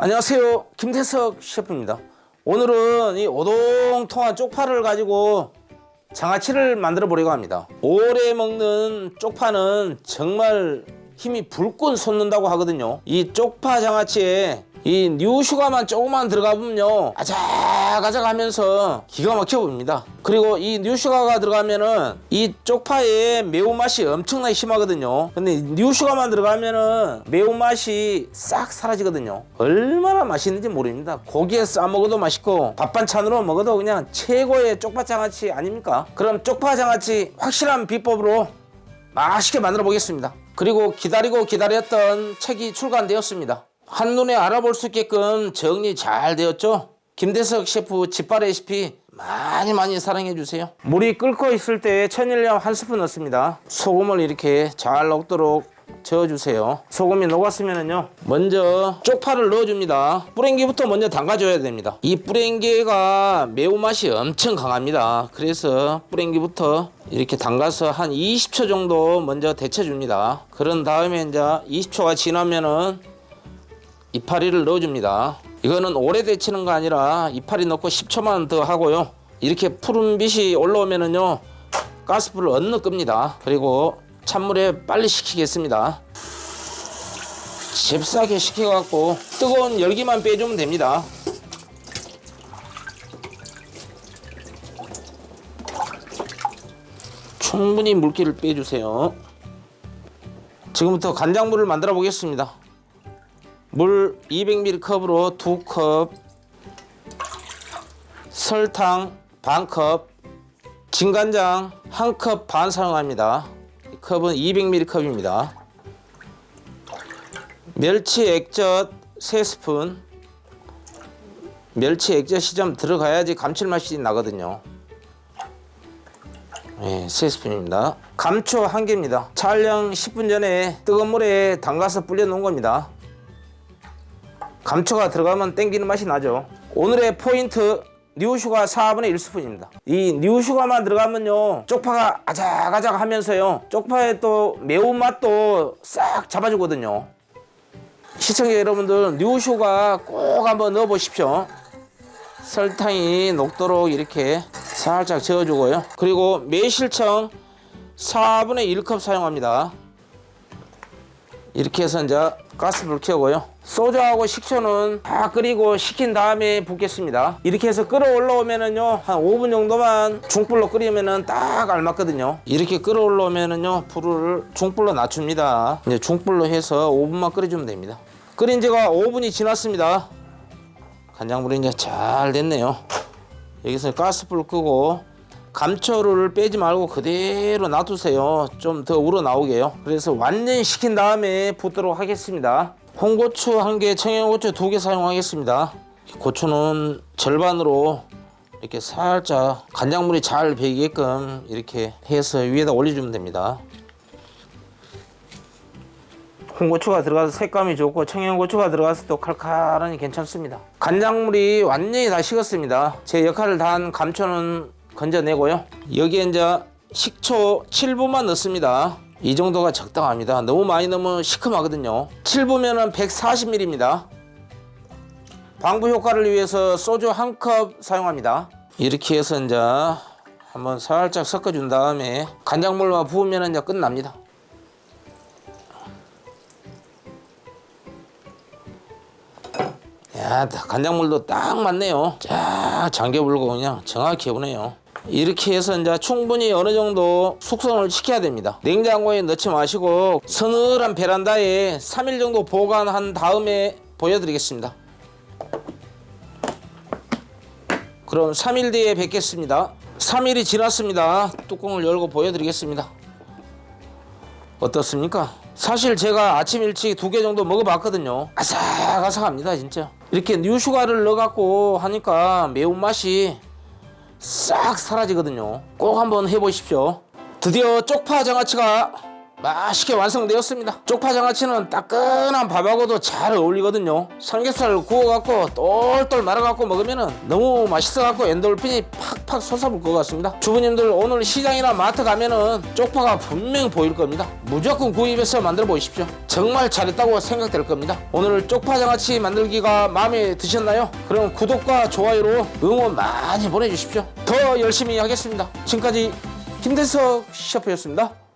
안녕하세요. 김태석 셰프입니다. 오늘은 이 오동통한 쪽파를 가지고 장아찌를 만들어 보려고 합니다. 오래 먹는 쪽파는 정말 힘이 불끈 솟는다고 하거든요. 이 쪽파 장아찌에 이 뉴슈가만 조금만 들어가 보면요. 아작아작 하면서 기가 막혀 보입니다. 그리고 이 뉴슈가가 들어가면은 이 쪽파의 매운맛이 엄청나게 심하거든요. 근데 뉴슈가만 들어가면은 매운맛이 싹 사라지거든요. 얼마나 맛있는지 모릅니다. 고기에 싸 먹어도 맛있고 밥 반찬으로 먹어도 그냥 최고의 쪽파 장아찌 아닙니까? 그럼 쪽파 장아찌 확실한 비법으로 맛있게 만들어 보겠습니다. 그리고 기다리고 기다렸던 책이 출간되었습니다. 한눈에 알아볼 수 있게끔 정리 잘 되었죠? 김대석 셰프 집밥 레시피 많이 많이 사랑해 주세요. 물이 끓고 있을 때 천일염 한 스푼 넣습니다. 소금을 이렇게 잘 녹도록 저어주세요. 소금이 녹았으면은요, 먼저 쪽파를 넣어줍니다. 뿌랭기부터 먼저 담가줘야 됩니다. 이 뿌랭기가 매운맛이 엄청 강합니다. 그래서 뿌랭기부터 이렇게 담가서 한 20초 정도 먼저 데쳐줍니다. 그런 다음에 이제 20초가 지나면은 이파리를 넣어줍니다. 이거는 오래 데치는 거 아니라 이파리 넣고 10초만 더 하고요. 이렇게 푸른 빛이 올라오면은요, 가스불을 얻는 겁니다. 그리고 찬물에 빨리 식히겠습니다. 잽싸게 식혀갖고 뜨거운 열기만 빼주면 됩니다. 충분히 물기를 빼주세요. 지금부터 간장물을 만들어 보겠습니다. 물 200ml 컵으로 2컵, 설탕 반컵, 진간장 1컵 반 사용합니다. 이 컵은 200ml 컵입니다. 멸치 액젓 3스푼. 멸치 액젓이 좀 들어가야지 감칠맛이 나거든요. 네, 3스푼입니다. 감초 1개입니다. 촬영 10분 전에 뜨거운 물에 담가서 불려 놓은 겁니다. 감초가 들어가면 땡기는 맛이 나죠. 오늘의 포인트 뉴슈가 4분의 1스푼입니다. 이 뉴슈가만 들어가면요 쪽파가 아작아작 하면서요 쪽파의 또 매운맛도 싹 잡아주거든요. 시청자 여러분들 뉴슈가 꼭 한번 넣어 보십시오. 설탕이 녹도록 이렇게 살짝 저어주고요. 그리고 매실청 4분의 1컵 사용합니다. 이렇게 해서 이제 가스불 켜고요. 소주하고 식초는 다 끓이고 식힌 다음에 붓겠습니다. 이렇게 해서 끓어 올라오면은요 한 5분 정도만 중불로 끓이면은 딱 알맞거든요. 이렇게 끓어 올라오면은요 불을 중불로 낮춥니다. 이제 중불로 해서 5분만 끓여주면 됩니다. 끓인 지가 5분이 지났습니다. 간장물이 이제 잘 됐네요. 여기서 가스불 끄고 감초를 빼지 말고 그대로 놔두세요. 좀 더 우러 나오게요. 그래서 완전히 식힌 다음에 붓도록 하겠습니다. 홍고추 한 개, 청양고추 두 개 사용하겠습니다. 고추는 절반으로 이렇게 살짝 간장물이 잘 배이게끔 이렇게 해서 위에다 올려주면 됩니다. 홍고추가 들어가서 색감이 좋고 청양고추가 들어가서 또 칼칼하니 괜찮습니다. 간장물이 완전히 다 식었습니다. 제 역할을 다한 감초는 건져내고요. 여기에 이제 식초 7분만 넣습니다. 이 정도가 적당합니다. 너무 많이 넣으면 시큼하거든요. 7분면은 140ml입니다. 방부 효과를 위해서 소주 한 컵 사용합니다. 이렇게 해서 이제 한번 살짝 섞어준 다음에 간장물만 부으면 이제 끝납니다. 야, 간장물도 딱 맞네요. 쫙 잠겨 불고 그냥 정확히 해보네요. 이렇게 해서 이제 충분히 어느 정도 숙성을 시켜야 됩니다. 냉장고에 넣지 마시고 서늘한 베란다에 3일 정도 보관한 다음에 보여드리겠습니다. 그럼 3일 뒤에 뵙겠습니다. 3일이 지났습니다. 뚜껑을 열고 보여드리겠습니다. 어떻습니까? 사실 제가 아침 일찍 두 개 정도 먹어봤거든요. 아삭아삭합니다, 진짜. 이렇게 뉴슈가를 넣어갖고 하니까 매운맛이 싹 사라지거든요. 꼭 한번 해보십시오. 드디어 쪽파 장아찌가 맛있게 완성되었습니다. 쪽파 장아찌는 따끈한 밥하고도 잘 어울리거든요. 삼겹살을 구워갖고 똘똘 말아갖고 먹으면 너무 맛있어갖고 엔돌핀이 팍팍 솟아볼 것 같습니다. 주부님들 오늘 시장이나 마트 가면은 쪽파가 분명 보일 겁니다. 무조건 구입해서 만들어 보십시오. 정말 잘했다고 생각될 겁니다. 오늘 쪽파 장아찌 만들기가 마음에 드셨나요? 그럼 구독과 좋아요로 응원 많이 보내주십시오. 더 열심히 하겠습니다. 지금까지 김대석 셰프였습니다.